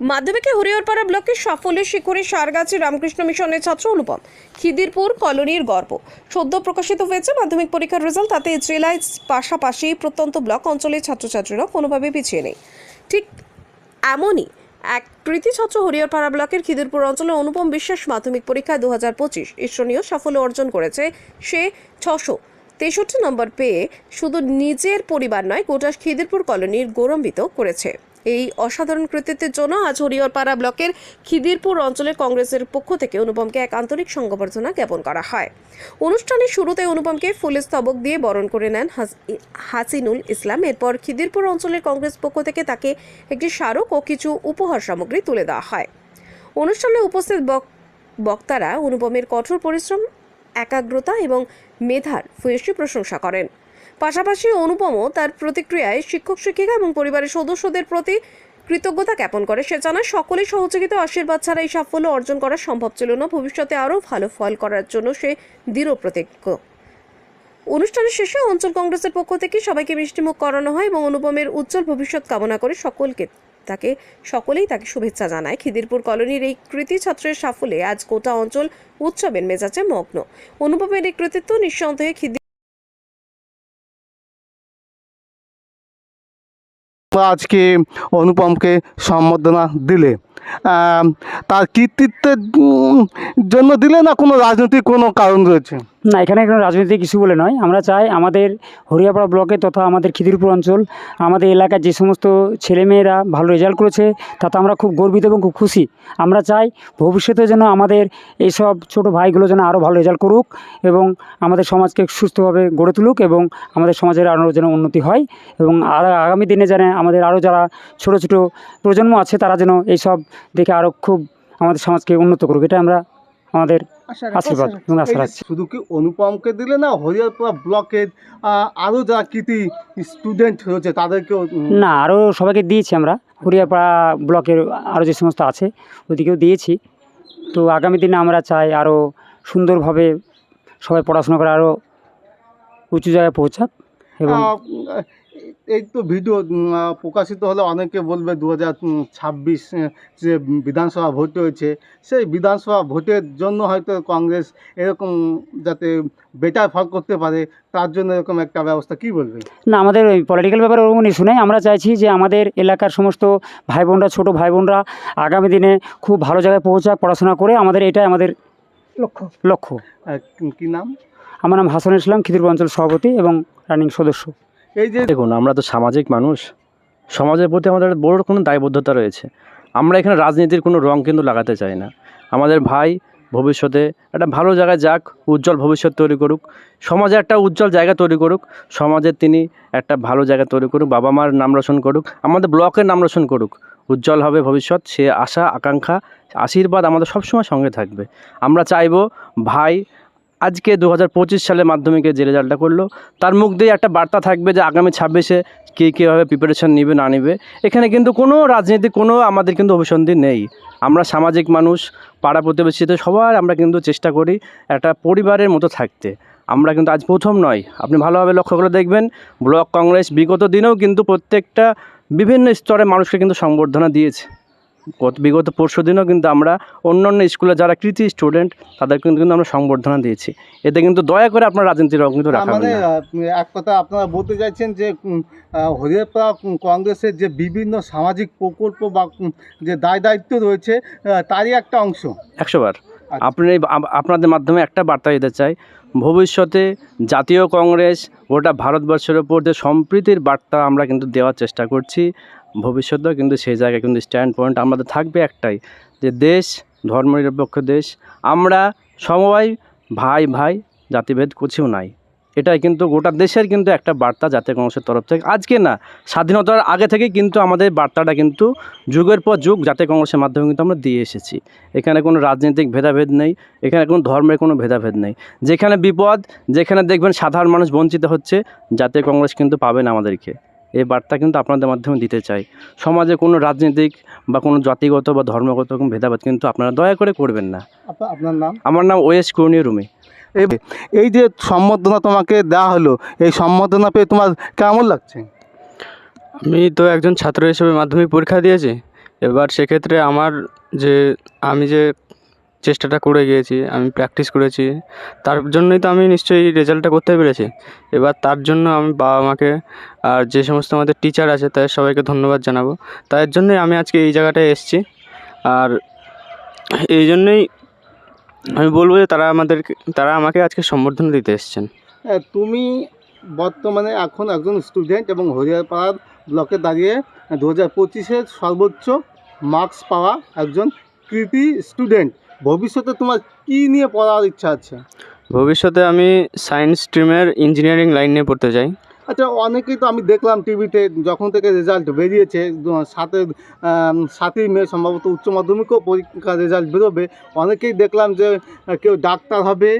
মাধ্যমিকে হরিহরপাড়া ব্লকের সাফল্যের শিখরে সারগাছি রামকৃষ্ণ মিশনের ছাত্র অনুপম। খিদিরপুর কলোনির গর্ব। সদ্য প্রকাশিত হয়েছে মাধ্যমিক পরীক্ষার রেজাল্ট তাতে জেলায় পাশাপাশি প্রত্যন্ত ব্লক অঞ্চলের ছাত্রছাত্রীরা কোনোভাবে পিছিয়ে নেই। ঠিক এমনই এক কৃতি ছাত্র হরিহরপাড়া ব্লকের খিদিরপুর অঞ্চলের অনুপম বিশ্বাস মাধ্যমিক পরীক্ষায় দু হাজার পঁচিশ ঈশ্বরীয় সাফল্য অর্জন করেছে। সে ছশো তেষট্টি নম্বর পেয়ে শুধু নিজের পরিবার নয়, গোটা খিদিরপুর কলোনির গৌরম্বিত করেছে। এই অসাধারণ কৃতিত্বের জন্য আজ হরিহরপাড়া ব্লকের খিদিরপুর অঞ্চলের কংগ্রেসের পক্ষ থেকে অনুপমকে এক আন্তরিক সংবর্ধনা জ্ঞাপন করা হয়। অনুষ্ঠানের শুরুতে অনুপমকে ফুলের স্তবক দিয়ে বরণ করে নেন হাস- হাসিনুল ইসলাম। এরপর খিদিরপুর অঞ্চলের কংগ্রেস পক্ষ থেকে তাকে একটি স্মারক ও কিছু উপহার সামগ্রী তুলে দেওয়া হয়। অনুষ্ঠানে উপস্থিত বক্তারা অনুপমের কঠোর পরিশ্রম, একাগ্রতা এবং মেধার ভূয়সী প্রশংসা করেন। পাশাপাশি অনুপমও তার প্রতিক্রিয়ায় শিক্ষক, শিক্ষিকা এবং পরিবারের সদস্যদের প্রতি কৃতজ্ঞতা জ্ঞাপন করে। সে জানায় সকলের সহযোগিতা আশীর্বাদ ছাড়া এই সাফল্য অর্জন করা সম্ভব ছিল না। ভবিষ্যতে আরও ভালো ফল করার জন্য সে দৃঢ় প্রতিজ্ঞ। অনুষ্ঠানের শেষে অঞ্চল কংগ্রেসের পক্ষ থেকে সবাইকে মিষ্টিমুখ করানো হয় এবং অনুপমের উজ্জ্বল ভবিষ্যৎ কামনা করে সকলকে তাকে, সকলেই তাকে শুভেচ্ছা জানায়। খিদিরপুর কলোনির এই কৃতি ছাত্রের সাফল্যে আজ গোটা অঞ্চল উৎসবের মেজাজে মগ্ন। অনুপমের এই কৃতিত্ব নিঃসন্দেহে তোমরা আজকে অনুপমকে সম্বর্ধনা দিলে তার কৃতিত্বের জন্য দিলে না কোনো রাজনৈতিক কোনো কারণ রয়েছে? না, এখানে কোনো রাজনৈতিক কিছু বলে নয়। আমরা চাই আমাদের হরিয়াপাড়া ব্লকে তথা আমাদের খিদিরপুর অঞ্চল, আমাদের এলাকার যে সমস্ত ছেলেমেয়েরা ভালো রেজাল্ট করেছে, তাতে আমরা খুব গর্বিত এবং খুব খুশি। আমরা চাই ভবিষ্যতে যেন আমাদের এইসব ছোট ভাইগুলো যেন আরও ভালো রেজাল্ট করুক এবং আমাদের সমাজকে সুস্থভাবে গড়ে তুলুক এবং আমাদের সমাজের আরও যেন উন্নতি হয় এবং আগামী দিনে যেন আমাদের আরও যারা ছোট ছোট প্রজন্ম আছে, তারা যেন এইসব দেখে আরও খুব আমাদের সমাজকে উন্নত করুক। এটা আমরা আমাদের আশীর্বাদ আশা রাখছি। শুধু কি অনুপমকে দিলে না হরিয়ারপুরা ব্লকের আরও যারা কৃতি স্টুডেন্ট রয়েছে তাদেরকেও না আরও সবাইকে দিয়েছি আমরা। হরিয়াপাড়া ব্লকের আরও যে সমস্ত আছে ওদিকেও দিয়েছি। তো আগামী দিনে আমরা চাই আরও সুন্দরভাবে সবাই পড়াশোনা করে আরও উঁচু জায়গায় পৌঁছাক এবং এই তো ভিডিও প্রকাশিত হলে অনেকে বলবে দু হাজার ছাব্বিশ যে বিধানসভা ভোট হয়েছে সেই বিধানসভা ভোটের জন্য হয়তো কংগ্রেস এরকম যাতে বেটার ফল করতে পারে তার জন্য এরকম একটা ব্যবস্থা কি বলবে না আমাদের ওই পলিটিক্যাল ব্যাপারে ওরকম ইস্যু নেই আমরা চাইছি যে আমাদের এলাকার সমস্ত ভাই বোনরা ছোটো ভাই বোনরা আগামী দিনে খুব ভালো জায়গায় পৌঁছাক পড়াশোনা করে আমাদের এটাই আমাদের লক্ষ্য। লক্ষ্য। কি নাম? আমার নাম হাসান ইসলাম খিদিরপুর অঞ্চল সভাপতি এবং রানিং সদস্য। এই যে দেখুন, আমরা তো সামাজিক মানুষ, সমাজের প্রতি আমাদের বড় কোনো দায়বদ্ধতা রয়েছে। আমরা এখানে রাজনীতির কোনো রং কিন্তু লাগাতে চাই না। আমাদের ভাই ভবিষ্যতে একটা ভালো জায়গায় যাক, উজ্জ্বল ভবিষ্যৎ তৈরি করুক, সমাজে একটা উজ্জ্বল জায়গা তৈরি করুক, সমাজে তিনি একটা ভালো জায়গা তৈরি করুক, বাবা মার নাম রোশন করুক, আমাদের ব্লকের নাম রোশন করুক, উজ্জ্বল হবে ভবিষ্যৎ, সে আশা, আকাঙ্ক্ষা, আশীর্বাদ আমাদের সবসময় সঙ্গে থাকবে। আমরা চাইব ভাই আজকে দু হাজার পঁচিশ সালে মাধ্যমিকে যে রেজাল্টটা করল, তার মুখ দিয়ে একটা বার্তা থাকবে যে আগামী ছাব্বিশে কে কীভাবে প্রিপারেশান নেবে, না নেবে। এখানে কিন্তু কোনো রাজনীতি, কোনো আমাদের কিন্তু অভিসন্ধি নেই। আমরা সামাজিক মানুষ, পাড়া প্রতিবেশীতে সবার আমরা কিন্তু চেষ্টা করি একটা পরিবারের মতো থাকতে। আমরা কিন্তু আজ প্রথম নয়। আপনি ভালোভাবে লক্ষ্য করে দেখবেন, ব্লক কংগ্রেস বিগত দিনেও কিন্তু প্রত্যেকটা বিভিন্ন স্তরে মানুষকে কিন্তু সংবর্ধনা দিয়েছে। গত বিগত পরশু দিনও কিন্তু আমরা অন্য অন্য স্কুলে যারা কৃতি স্টুডেন্ট তাদের কিন্তু কিন্তু আমরা সংবর্ধনা দিয়েছি। এতে কিন্তু দয়া করে আপনার রাজনীতির রং কিন্তু মানে এক কথা আপনারা বলতে চাইছেন যে হরিয়ারপাড়া কংগ্রেসের যে বিভিন্ন সামাজিক প্রকল্প বা যে দায় দায়িত্ব রয়েছে তারই একটা অংশ। একশোবার আচ্ছা। আপনি আপনাদের মাধ্যমে একটা বার্তা দিতে চাই। ভবিষ্যতে জাতীয় কংগ্রেস গোটা ভারতবর্ষের ওপর যে সম্প্রীতির বার্তা আমরা কিন্তু দেওয়ার চেষ্টা করছি ভবিষ্যতেও কিন্তু সেই জায়গায় কিন্তু স্ট্যান্ড পয়েন্ট আমাদের থাকবে একটাই, যে দেশ, ধর্মনিরপেক্ষ দেশ, আমরা সবাই ভাই ভাই জাতিভেদ কোথাও নাই। এটাই কিন্তু গোটা দেশের কিন্তু একটা বার্তা জাতীয় কংগ্রেসের তরফ থেকে। আজকে না, স্বাধীনতার আগে থেকে কিন্তু আমাদের বার্তাটা কিন্তু যুগের পর যুগ জাতীয় কংগ্রেসের মাধ্যমে কিন্তু আমরা দিয়ে এসেছি। এখানে কোনো রাজনৈতিক ভেদাভেদ নেই, এখানে কোনো ধর্মের কোনো ভেদাভেদ নেই। যেখানে বিপদ, যেখানে দেখবেন সাধারণ মানুষ বঞ্চিত হচ্ছে, জাতীয় কংগ্রেস কিন্তু পাবেন আমাদেরকে। এই বার্তা কিন্তু আপনাদের মাধ্যমে দিতে চাই। সমাজে কোনো রাজনৈতিক বা কোনো জাতিগত বা ধর্মগত কোনো ভেদাভেদ কিন্তু আপনারা দয়া করে করবেন না। আপনার নাম? আমার নাম ওয়েস করণীয় রুমি। এই- এই যে সম্বর্ধনা তোমাকে দেওয়া হলো এই সম্বর্ধনা পেয়ে তোমার কেমন লাগছে? আমি তো একজন ছাত্র হিসেবে মাধ্যমিক পরীক্ষা দিয়েছি। এবার সেক্ষেত্রে আমার যে আমি যে চেষ্টাটা করে গিয়েছি, আমি প্র্যাকটিস করেছি। তার জন্যই তো আমি নিশ্চয়ই রেজাল্টটা করতে পেরেছি। এবার তার জন্য আমি বাবা মাকে আর যে সমস্ত আমাদের টিচার আছে, তাদের সবাইকে ধন্যবাদ জানাব। তাদের জন্যই আমি আজকে এই জায়গাটায় এসেছি। আর এই জন্যই আমি বলব যে তারা আমাদেরকে তারা আমাকে আজকে সম্বর্ধনা দিতে এসেছেন। তুমি বর্তমানে এখন একজন স্টুডেন্ট এবং হরিয়ারপাড়ার ব্লকে দাঁড়িয়ে দু হাজার পঁচিশের সর্বোচ্চ মার্কস পাওয়া একজন কৃতি স্টুডেন্ট ভবিষ্যতে তোমার কী নিয়ে পড়ার ইচ্ছা আছে? ভবিষ্যতে আমি সায়েন্স স্ট্রিমের ইঞ্জিনিয়ারিং লাইন নিয়ে পড়তে চাই। আচ্ছা অনেকেই তো আমি দেখলাম টিভিতে যখন থেকে রেজাল্ট বেরিয়েছে সাথে সাতই মে সম্ভবত উচ্চ মাধ্যমিকও পরীক্ষার রেজাল্ট বেরোবে অনেকেই দেখলাম যে কেউ ডাক্তার হবে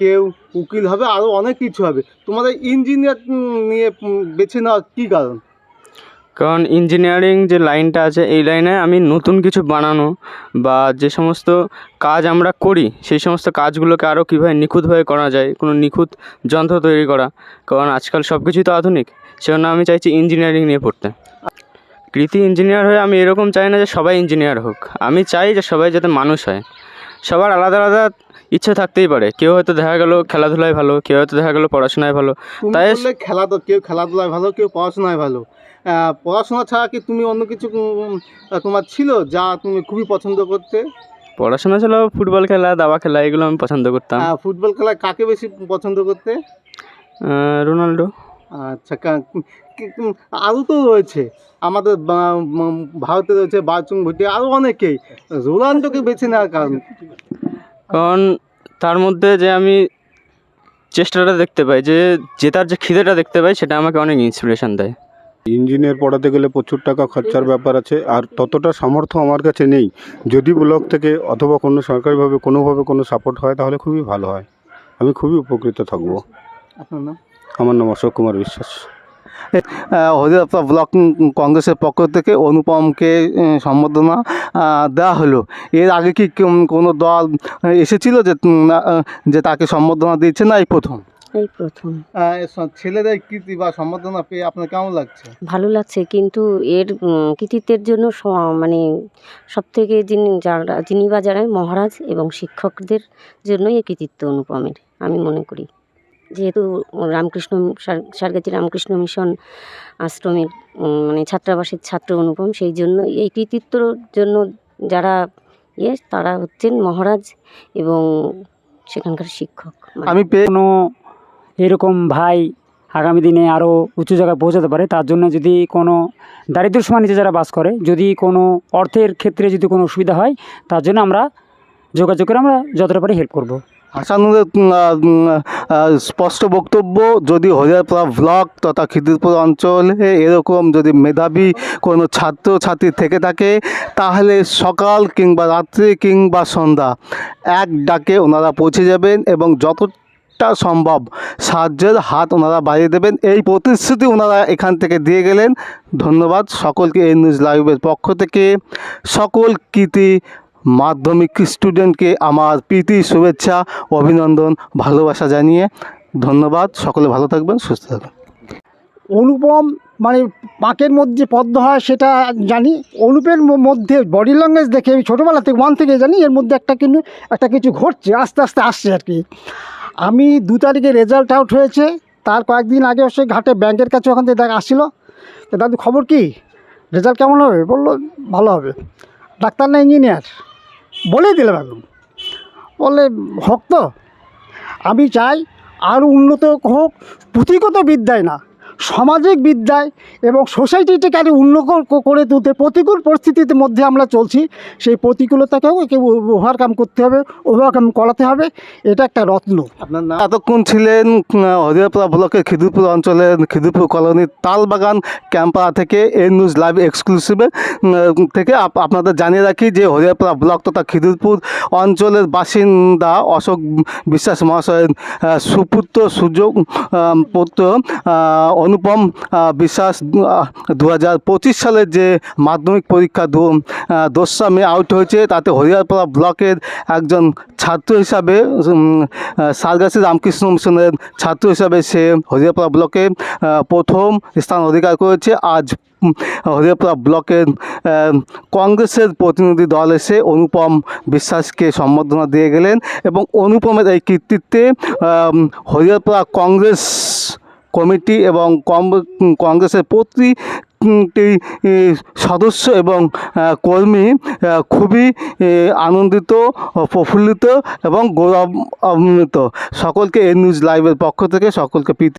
কেউ উকিল হবে আরও অনেক কিছু হবে। তোমাদের ইঞ্জিনিয়ার নিয়ে বেছে নেওয়ার কী কারণ? কারণ ইঞ্জিনিয়ারিং যে লাইনটা আছে এই লাইনে আমি নতুন কিছু বানানো বা যে সমস্ত কাজ আমরা করি সেই সমস্ত কাজগুলোকে আরও কীভাবে নিখুঁতভাবে করা যায় কোনো নিখুঁত যন্ত্র তৈরি করা কারণ আজকাল সব কিছুই তো আধুনিক সেজন্য আমি চাইছি ইঞ্জিনিয়ারিং নিয়ে পড়তে। কৃতি ইঞ্জিনিয়ার হয়ে আমি এরকম চাই না যে সবাই ইঞ্জিনিয়ার হোক আমি চাই যে সবাই যাতে মানুষ হয়। সবার আলাদা আলাদা ইচ্ছে থাকতেই পারে কেউ হয়তো দেখা গেলো খেলাধুলায় ভালো কেউ হয়তো দেখা গেলো পড়াশোনায় ভালো তাই- খেলা তো কেউ খেলাধুলায় ভালো কেউ পড়াশোনায় ভালো। পড়াশোনা ছাড়া কি তুমি অন্য কিছু তোমার ছিল যা তুমি খুবই পছন্দ করতে? পড়াশোনা ছিল ফুটবল খেলা দাবা খেলা এগুলো আমি পছন্দ করতাম। ফুটবল খেলা কাকে বেশি পছন্দ করতে? রোনাল্ডো। আচ্ছা আরও তো রয়েছে। আমাদের ভারতে রয়েছে বাচুং ভুটিয়া আরও অনেকেই। রোনাল্ডোকে বেছে নেওয়ার কারণ? কারণ তার মধ্যে যে আমি চেষ্টাটা দেখতে পাই যে জেতার যে খিদেটা দেখতে পাই সেটা আমাকে অনেক ইন্সপিরেশন দেয়। ইঞ্জিনিয়ার পড়াতে গেলে প্রচুর টাকা খরচার ব্যাপার আছে আর ততটা সামর্থ্য আমার কাছে নেই। যদি ব্লক থেকে অথবা কোনো সরকারিভাবে কোনোভাবে কোনো সাপোর্ট হয় তাহলে খুবই ভালো হয়। আমি খুবই উপকৃত থাকব। আপনার নাম? আমার নাম অশোক কুমার বিশ্বাস। ব্লক কংগ্রেসের পক্ষ থেকে অনুপমকে সম্বর্ধনা দেওয়া হলো। এর আগে কি কোনো দল এসেছিল যে যে তাকে সম্বর্ধনা দিচ্ছে না এই প্রথম? এই প্রথম। ছেলেদের কীর্তি বা সম্বর্ধনা পেয়ে আপনার কেমন লাগছে? ভালো লাগছে কিন্তু এর কৃতিত্বের জন্য মানে সব থেকে যিনি যারা যিনি বা যারা মহারাজ এবং শিক্ষকদের জন্যই এই কৃতিত্ব অনুপমের আমি মনে করি। যেহেতু রামকৃষ্ণ সার- সারগাছি রামকৃষ্ণ মিশন আশ্রমের মানে ছাত্রাবাসের ছাত্র অনুপম সেই জন্য এই কৃতিত্বর জন্য যারা ইয়ে তারা হচ্ছেন মহারাজ এবং সেখানকার শিক্ষক। আমি পেয়ে কোনো এরকম ভাই আগামী দিনে আরও উঁচু জায়গায় পৌঁছাতে পারে, তার জন্য যদি কোনো দারিদ্র সীমার নিচে যারা বাস করে, যদি কোনো অর্থের ক্ষেত্রে যদি কোনো অসুবিধা হয়, তার জন্য আমরা যোগাযোগ করে আমরা যতটা পারি হেল্প করব। হাসানুরের স্পষ্ট বক্তব্য, যদি হরিয়ারপাড়া ব্লক তথা খিদিরপুর অঞ্চলে এরকম যদি মেধাবী কোনো ছাত্র ছাত্রী থেকে থাকে, তাহলে সকাল কিংবা রাত্রি কিংবা সন্ধ্যা এক ডাকে ওনারা পৌঁছে যাবেন এবং যতটা সম্ভব। সাহায্যের হাত ওনারা বাড়িয়ে দেবেন। এই প্রতিশ্রুতি ওনারা এখান থেকে দিয়ে গেলেন। ধন্যবাদ সকলকে এই নিউজ লাইভের পক্ষ থেকে। সকল কৃতি মাধ্যমিক স্টুডেন্টকে আমার প্রীতি, শুভেচ্ছা, অভিনন্দন, ভালোবাসা জানিয়ে ধন্যবাদ। সকলে ভালো থাকবেন, সুস্থ থাকবেন। অনুপম মানে পাকের মধ্যে পদ্ম হয় সেটা জানি। অনুপের মধ্যে বডি ল্যাঙ্গুয়েজ দেখে আমি ছোটোবেলা থেকে ওয়ান থেকে জানি, এর মধ্যে একটা কিন্তু একটা কিছু ঘটছে, আস্তে আস্তে আসছে আর কি। আমি দু তারিখে রেজাল্ট আউট হয়েছে, তার কয়েকদিন আগে সে ঘাটে ব্যাংকের কাছে ওখান থেকে দেখা আসছিল। তো দাদু, খবর কি? রেজাল্ট কেমন হবে? বলল, ভালো হবে। ডাক্তার না ইঞ্জিনিয়ার বলেই দিলাম একদম। বললে হোক তো আমি চাই আর উন্নত হোক, পুঁথিগত বিদ্যায় না। সামাজিক বিদ্যায় এবং সোসাইটিটাকে উন্নত করে তুলতে প্রতিকূল পরিস্থিতির মধ্যে আমরা চলছি, সেই প্রতিকূলতাকেও একে ওভারকাম করতে হবে, ওভারকাম করাতে হবে, এটা একটা রত্ন। আপনার এতক্ষণ ছিলেন হরিয়ারপাড়া ব্লকের খিদিরপুর অঞ্চলের খিদিরপুর কলোনির তালবাগান ক্যাম্পাড়া থেকে এই নিউজ লাইভ এক্সক্লুসিভে থেকে আপ- আপনাদের জানিয়ে রাখি যে হরিয়ারপাড়া ব্লক তথা খিদুরপুর অঞ্চলের বাসিন্দা অশোক বিশ্বাস মহাশয়ের সুপুত্র সুযোগ পুত্র অনুপম বিশ্বাস দু হাজার পঁচিশ সালের যে মাধ্যমিক পরীক্ষা দু দোসরা মে আউট হয়েছে, তাতে হরিয়ারপাড়া ব্লকের একজন ছাত্র হিসাবে সারগাছি রামকৃষ্ণ মিশনের ছাত্র হিসাবে সে হরিয়ারপাড়া ব্লকে প্রথম স্থান অধিকার করেছে। আজ হরিয়ারপাড়া ব্লকের কংগ্রেসের প্রতিনিধি দল এসে অনুপম বিশ্বাসকে সম্বর্ধনা দিয়ে গেলেন এবং অনুপমের এই কৃতিত্বে হরিয়ারপাড়া কংগ্রেস কমিটি এবং কংগ্রেসের প্রতি সদস্য এবং কর্মী খুবই আনন্দিত প্রফুল্লিত এবং গৌরবান্বিত সকলকে এ নিউজ লাইভের পক্ষ থেকে সকলকে প্রীতি